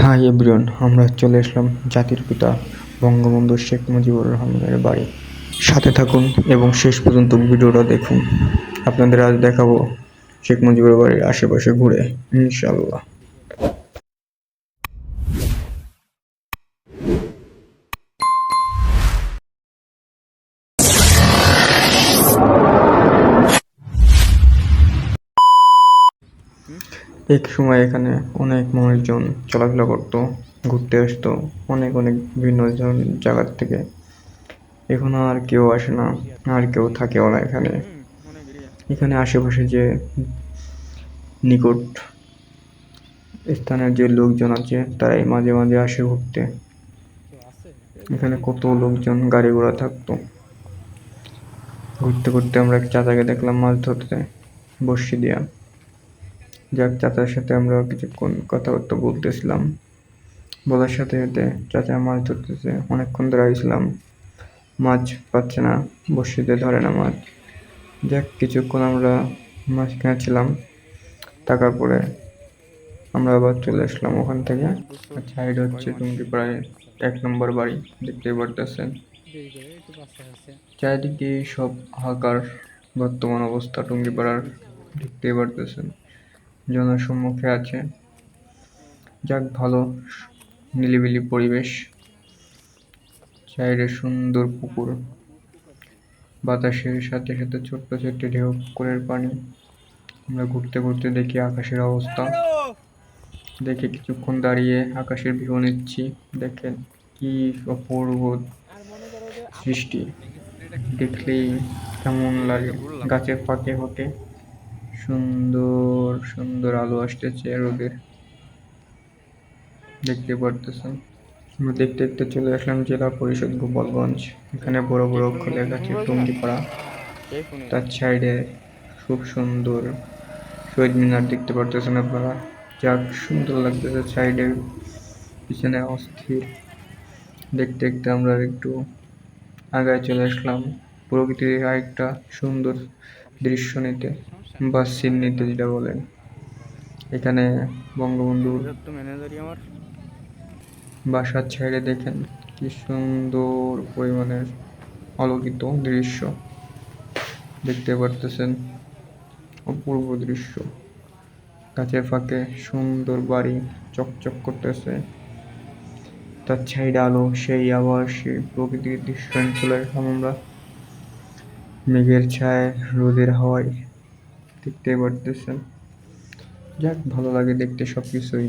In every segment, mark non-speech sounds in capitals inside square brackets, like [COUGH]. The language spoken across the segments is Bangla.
হাই এব্রিয়ন আমরা চলে আসলাম জাতির পিতা বঙ্গবন্ধু শেখ মুজিবুর রহমানের বাড়ি। সাথে থাকুন এবং শেষ পর্যন্ত ভিডিওটা দেখুন। আপনাদের আজ দেখাবো শেখ মুজিবুর বাড়ির আশেপাশে ঘুরে ইনশাল্লাহ এক সময় এখানে অনেক মানুষজন চলাফেরা করতো, ঘুরতে আসতো, অনেক অনেক বিভিন্ন জায়গার থেকে। এখন আর কেউ আসে না, আর কেউ থাকেও না এখানে। এখানে আশেপাশে যে নিকট স্থানের যে লোকজন আছে, তারাই মাঝে মাঝে আসে ঘুরতে। এখানে কত লোকজন গাড়ি ঘোড়া থাকতো। ঘুরতে ঘুরতে আমরা এক চাচাকে দেখলাম মাছ ধরতে বর্ষি দিয়া। যাক, চাচার সাথে আমরা কিছুক্ষণ কথাবার্তা বলতেছিলাম। বলার সাথে সাথে চাচা মাছ ধরতেছে। অনেকক্ষণ ধরে আইছিলাম। মাছ পাচ্ছে না বড়শিতে ধরে না মাছ। যাক, কিছুক্ষণ আমরা মাছ কিনেছিলাম টাকার পরে আমরা আবার চলে আসলাম ওখান থেকে। আচ্ছা এটা হচ্ছে টুঙ্গিপাড়ায় এক নম্বর বাড়ি, দেখতেই পারতেছেন। চারিদিকে সব হাহাকার, বর্তমান অবস্থা টুঙ্গিপাড়ার দেখতেই পারতেছেন। জনসম্মুখে আছে। যাক, ভালো নিলিবিলি পরিবেশ। সাইডে সুন্দর পুকুর। বাতাসের সাথে সাথে ছোট্ট ছোট্ট ঢেউ পুকুরের পানি। আমরা ঘুরতে ঘুরতে দেখি আকাশের অবস্থা। দেখে কিছুক্ষণ দাঁড়িয়ে আকাশের ভিউ নিচ্ছি। দেখেন কি অপূর্ব সৃষ্টি। দেখলেই কেমন লাগে গাছের ফাঁকে ফাঁকে। সুন্দর সুন্দর আলো আসতেছে রোদের দেখতে পারতেছেন আমরা দেখতে দেখতে চলে আসলাম জেলা পরিষদ গোপালগঞ্জ। এখানে বড় বড় অক্ষর লেখা আছে টঙ্গিপাড়া তার সাইডে খুব সুন্দর শহীদ মিনার দেখতে পারতেছেন আপনারা। যাক, সুন্দর লাগতেছে সাইডে পিছনে অস্থির। দেখতে দেখতে আমরা একটু আগায় চলে আসলাম। প্রকৃতির আরেকটা সুন্দর দৃশ্য নিতে। বা সিন নিতে যেটা বলেন। এখানে বঙ্গবন্ধুর বাসার ছাইড়ে দেখেন কি সুন্দর পরিমাণের আলোকিত দৃশ্য। দেখতে পারতেছেন অপূর্ব দৃশ্য। গাছের ফাঁকে সুন্দর বাড়ি চকচক করতেছে। তার ছাইডে আলো সেই আবার সেই প্রকৃতির দৃশ্য। চলে আমরা মেঘের ছায় রোদের হাওয়ায় দেখতে পারতেছেন। যাক, ভালো লাগে দেখতে সব কিছুই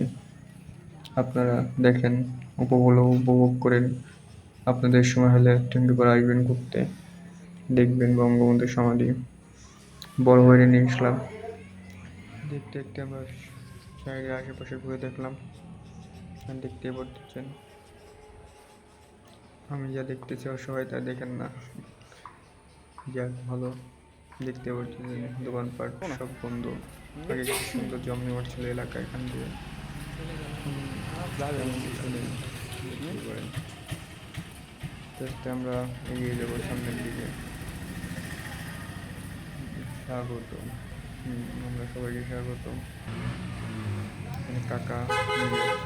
আপনারা দেখেন উপভোগ উপভোগ করেন। আপনাদের সময় হলে টুঙ্গিপাড়া আসবেন ঘুরতে। দেখবেন বঙ্গবন্ধু সমাধি। বড় হয়ে নিয়ে আসলাম দেখতে দেখতে আমরা শহরের আশেপাশে ঘুরে দেখলাম। দেখতে পারতেছেন। আমি যা দেখতেছি সবাই তা দেখেন না। যাক, ভালো। দেখতে পাচ্ছেন দোকানপাট সব বন্ধ। আগে কি সুন্দর জমজমাট ছিল এলাকা এখান দিয়ে। আমরা এগিয়ে যাব সামনের দিকে। স্বাগত আমরা সবাইকে স্বাগত কাকা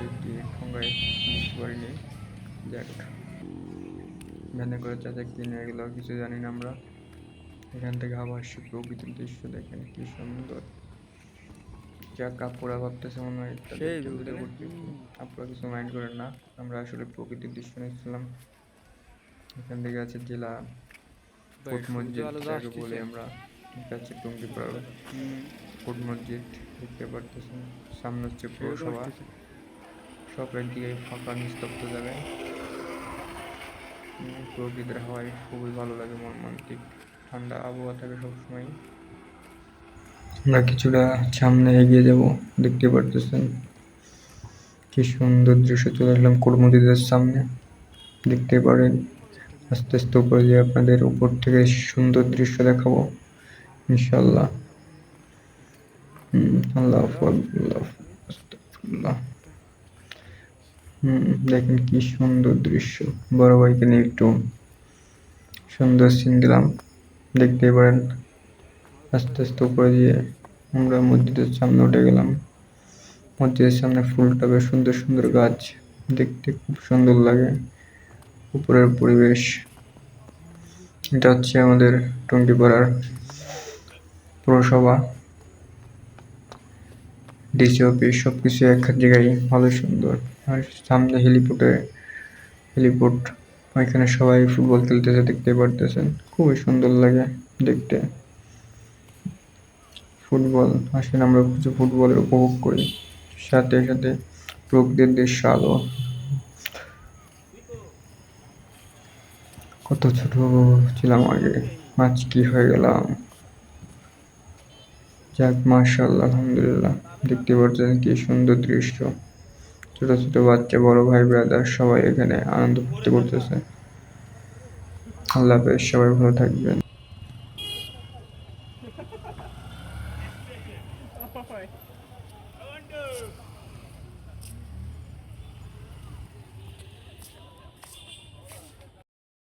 একটি ঠোঙ্গায় বুঝতে পারিনি যাক। ভ্যানে করে চাচা কিনে এগুলো কিছু জানি না আমরা। এখান থেকে আবার সে প্রকৃতির দৃশ্য দেখেন কি সুন্দর। যা কাপড়া ভাবতেছে মনে হয়। আপনারা কিছু মাইন্ড করেন না আমরা আসলে প্রকৃতির দৃশ্য নিচ্ছিলাম। এখান থেকে আছে জেলা কোট মসজিদ যাকে বলি আমরা। এটা হচ্ছে টুঙ্গিপাড়া কোট মসজিদ দেখতে পারতেছেন। সামনে হচ্ছে পৌরসভা। সব একদিকে ফাঁকা নিস্তব্ধ জায়গায়। প্রকৃতির হাওয়ায় খুবই ভালো লাগে মর্মান্তিক ঠান্ডা আবহাওয়া থাকে সবসময় আমরা কিছুটা সামনে এগিয়ে যাব, দেখতে পারতেছেন। কি সুন্দর দৃশ্য চলে আসলাম কর্মদিদের সামনে, দেখতে পারেন। আস্তে আস্তে উপরে দিয়ে আপনাদের উপর থেকে সুন্দর দৃশ্য দেখাবো ইনশাল্লাহ আল্লাহ আল্লাহ দেখেন কি সুন্দর দৃশ্য, বড় ভাইকে নিয়ে একটু সুন্দর সিন দিলাম। দেখতেই পারেন। আস্তে আস্তে উপরে দিয়ে আমরা মসজিদের সামনে উঠে গেলাম। মসজিদের সামনে ফুলটা বেশ সুন্দর সুন্দর গাছ, দেখতে খুব সুন্দর লাগে। উপরের পরিবেশ, এটা হচ্ছে আমাদের টঙ্গিপাড়ার পৌরসভা। ডিসি অফিস সব কিছু এক জায়গায়, ভালো সুন্দর। আর সামনে হেলিপোর্টে, হেলিপোর্ট ওইখানে সবাই ফুটবল খেলতেছে, দেখতে পারতেছেন। খুবই সুন্দর লাগে দেখতে। ফুটবল, আসেন আমরা কিছু ফুটবলের উপভোগ করি। সাথে সাথে প্রকৃতির দৃশ্য আলো। কত ছোট ছিলাম আগে, আজ কি হয়ে গেলাম? যাক মার্শাল্লাহ আলহামদুলিল্লাহ, দেখতে পাচ্ছেন কি সুন্দর দৃশ্য। ছোট ছোট বাচ্চা, বড় ভাই ব্রাদার সবাই এখানে আনন্দ ফুর্তি করতেছে। আল্লাহ হাফেজ, সবাই ভালো থাকবেন। [LAUGHS]